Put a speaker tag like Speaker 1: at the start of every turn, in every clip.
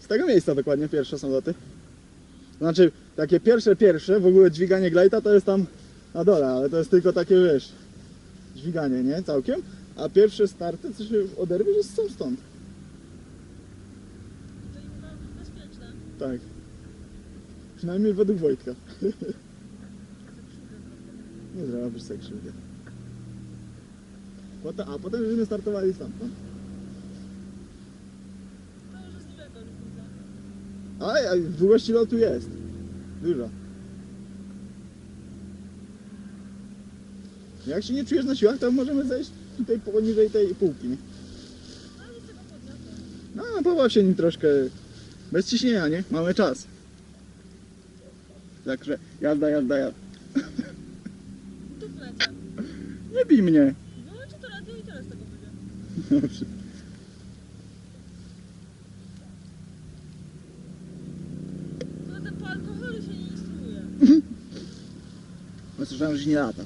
Speaker 1: Z tego miejsca dokładnie pierwsze są loty. Znaczy, takie pierwsze, pierwsze, w ogóle dźwiganie glejta to jest tam na dole, ale to jest tylko takie, wiesz, dźwiganie, nie? Całkiem. A pierwsze starty, co się oderwie, że są stąd.
Speaker 2: To chyba bezpieczne.
Speaker 1: Tak. Przynajmniej według Wojtka. Nie zrobisz sobie krzywdy. A potem żeśmy startowali stamtąd.
Speaker 2: To już jest niedaleko różnica.
Speaker 1: A, a długości lotu jest. Dużo. Jak się nie czujesz na siłach, to możemy zejść tutaj poniżej tej półki. Nie?
Speaker 2: No.
Speaker 1: No, pobaw się nim troszkę. Bez ciśnienia, nie? Mamy czas. Także jazda, jazda, jazda.
Speaker 2: Tu wlecę.
Speaker 1: Nie bij mnie.
Speaker 2: Wyłączę to radio i tyle z tego będzie.
Speaker 1: Dobrze.
Speaker 2: Alkoholu się nie instruuje.
Speaker 1: No słyszałem, że się nie lata.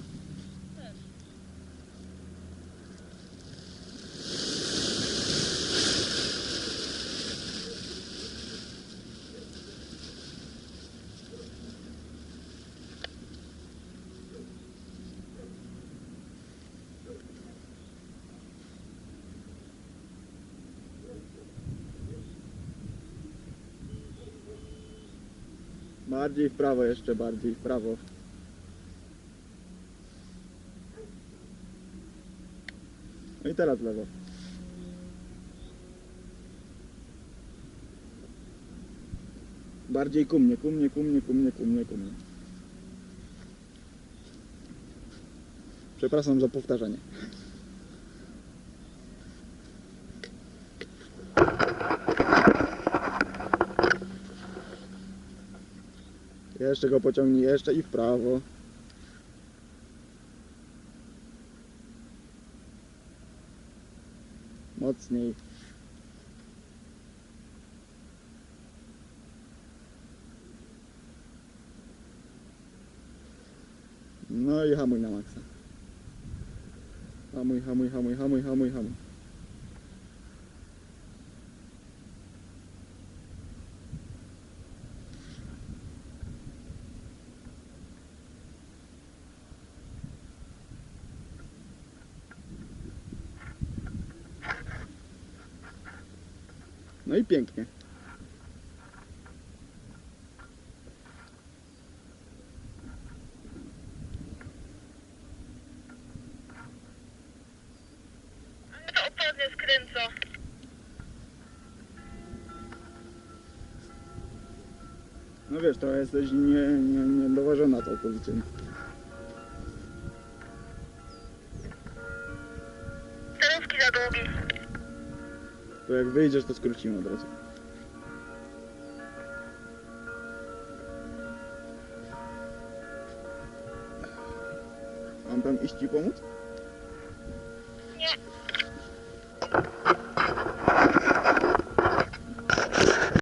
Speaker 1: Bardziej w prawo jeszcze, bardziej w prawo. No i teraz lewo. Bardziej ku mnie, ku mnie, ku mnie, ku mnie, ku mnie, ku mnie. Przepraszam za powtarzanie. Jeszcze go pociągnij, jeszcze i w prawo. Mocniej. No i hamuj na maksa. Hamuj, hamuj, hamuj, hamuj, hamuj, hamuj. No i pięknie. No wiesz, to jesteś nie, nie, niedowożona całkowicie.
Speaker 2: Sterówki za długi.
Speaker 1: To jak wyjdziesz, to skrócimy od razu. Mam tam iść i pomóc? Nie.